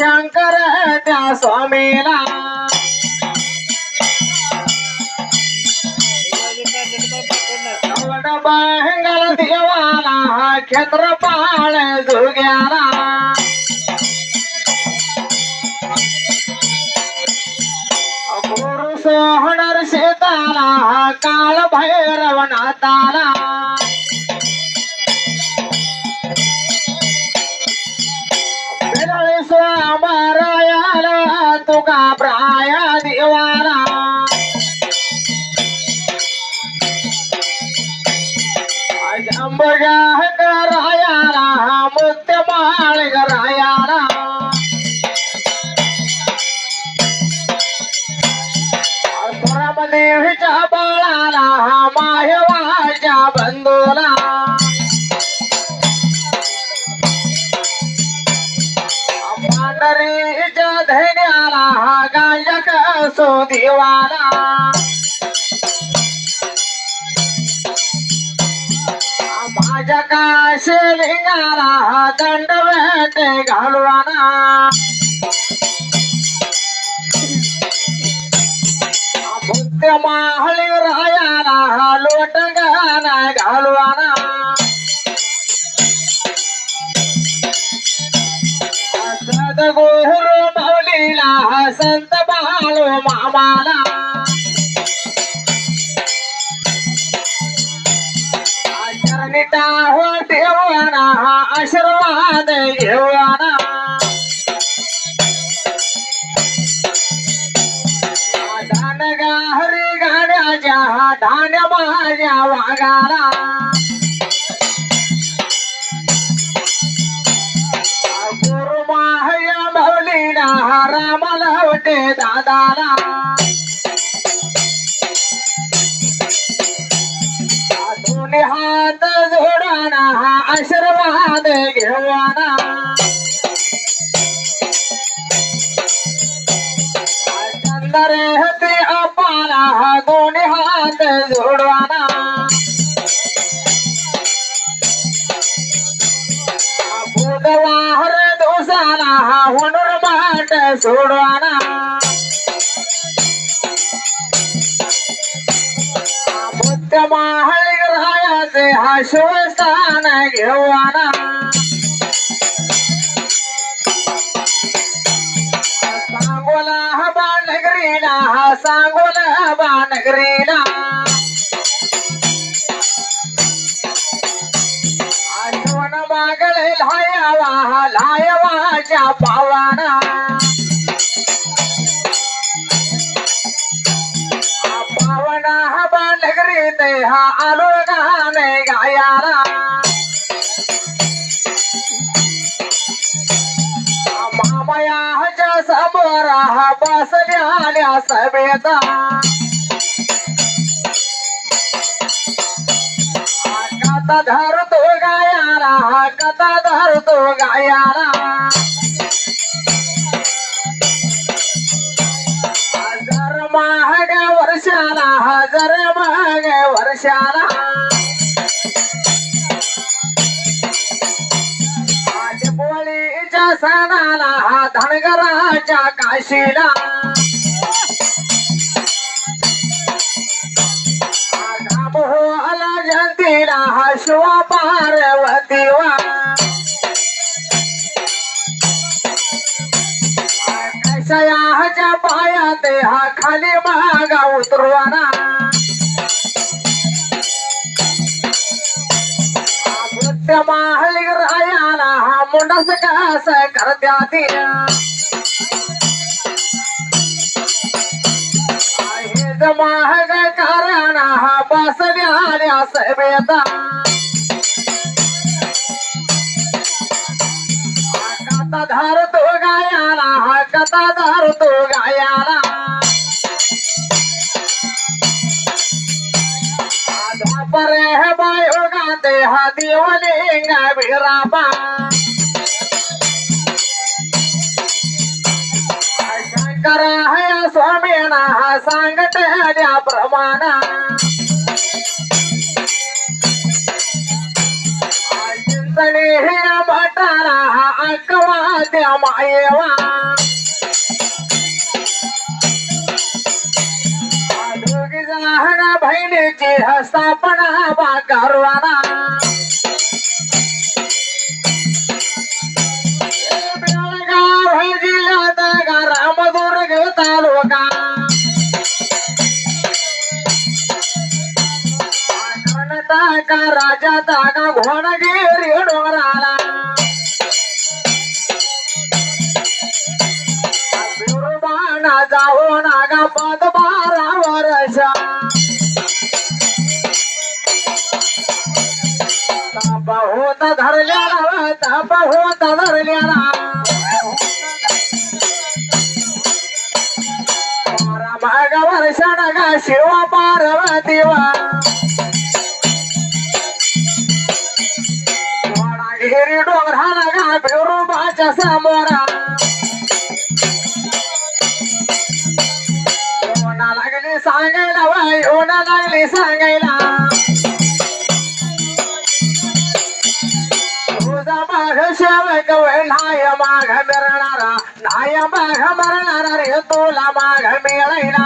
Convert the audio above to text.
शंकर त्या स्वामीला बाहेंगल देवाला क्षेत्रपाळ जुग्याला गुरु होणार शेताला काळ भैरव तुका प्राया देवाला. अंबुजा करायाला मुक्तमाळ करायाला पांढरीच्या धैर्याला गायक सो देवाला. माझ्या काशिलिंगाला दंडवट घालवाना. मुत्य माहळी रायाला लोटंगाना माऊलीला संत बाळू मामाला. चरणी टाहो देवाना आशीर्वाद घेवाना. दानगा हरी गाण्याच्या धान्य माझ्या वागाला दादा. दोन्ही हात जोडाना आशीर्वाद घेवाना. चंदर ते अपाला दोन्ही हात जोडवाना. बुधवार दोसाला हुनर माट सोडवाना. मुत्य माहळी हा शिवस्थान घेवाना. सांगोला हबा नगरीला हा सांगोला हबा नगरीला आठवण मागळे हा लायवाच्या पावाना. हा आलो गाणे गायाला. मामयाच्या समोर हा बसल्याल्या सभेदा कथा धरतो गायाला कथा धरतो गायारा वर्षाला हजर मग वर्षाला. आज सणाला हा धनगराच्या काशीला. आला जंतीला हा शिवा पार्वती वा कशयाच्या पायात हा खाली मागा उतरवाना. नृत्य माहली रायाला हा मुंडस कस करत्या हेच महाग कारण हा बसल्या सभेता धारतो गायाला हा कथा धारतो परे बायो गाते हा शंकर हया स्वामीना हा सांगत प्रमाणा. चिंतने हे भटारा हा अकवा द्या मायेवा. दोघी जण बहिणीची स्थापना बा करवाना बेळगाव जिल्ह्यात रामदुर्ग तालुका कर्नाटक राज्याचा का घोणगिरी डोंगराला बिरुबाना जाऊ होता धरल्याला ताप होता धरल्याला. माग वर्षान गा शिव पार्वतीवा गिरी डोंगराला गा बिरुबाच्या समोरा. लागली सांगायला वा योना लागली सांगायला. நாயமாக மிரணரா நாயமாக மரணரே தூலமாக மேலைனா